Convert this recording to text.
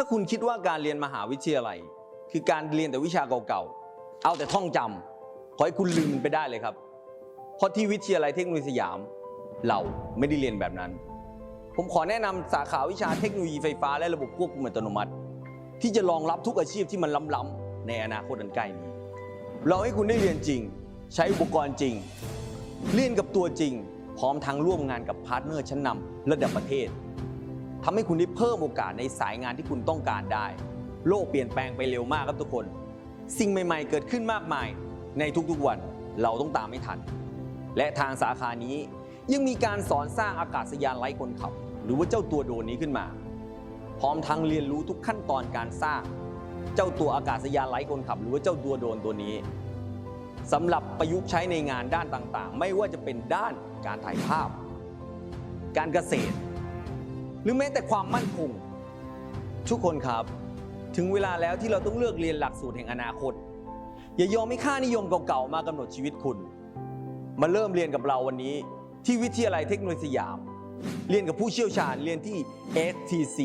ถ้าคุณคิดว่าการเรียนมหาวิทยาลัย คือการเรียนแต่วิชาเก่าๆ เอาแต่ท่องจำขอให้คุณลืมไปได้เลยครับ เพราะที่วิทยาลัยเทคโนโลยีสยาม เราไม่ได้เรียนแบบนั้น ผมขอแนะนำสาขาวิชาเทคโนโลยีไฟฟ้าและระบบควบคุมอัตโนมัติ ที่จะรองรับทุกอาชีพที่มันล้ำๆในอนาคตอันใกล้นี้ เราให้คุณได้เรียนจริง ใช้อุปกรณ์จริง เรียนกับตัวจริง พร้อมทั้งร่วมงานกับพาร์ทเนอร์ชั้นนำระดับประเทศ ทำให้คุณได้เพิ่มโอกาสในสายงานที่คุณต้องการได้ โลกเปลี่ยนแปลงไปเร็วมากครับทุกคน สิ่งใหม่ ๆ เกิดขึ้นมากมาย ในทุกๆวันเราต้องตามไม่ทัน และทางสาขานี้ยังมีการสอนสร้างอากาศยานไร้คนขับ หรือว่าเจ้าตัวโดรนนี้ขึ้นมา พร้อมทั้งเรียนรู้ทุกขั้นตอนการสร้าง เจ้าตัวอากาศยานไร้คนขับ หรือว่าเจ้าตัวโดรนตัวนี้สำหรับประยุกต์ใช้ในงานด้านต่างๆ ไม่ว่าจะเป็นด้านการถ่ายภาพ การเกษตร หรือแม้แต่ความมั่นคง ทุกคนครับ ถึงเวลาแล้วที่เราต้องเลือกเรียนหลักสูตรแห่งอนาคต อย่ายอมให้ค่านิยมเก่าๆมากำหนดชีวิตคุณ มาเริ่มเรียนกับเราวันนี้ ที่วิทยาลัยเทคโนโลยีสยาม เรียนกับผู้เชี่ยวชาญเรียนที่ STC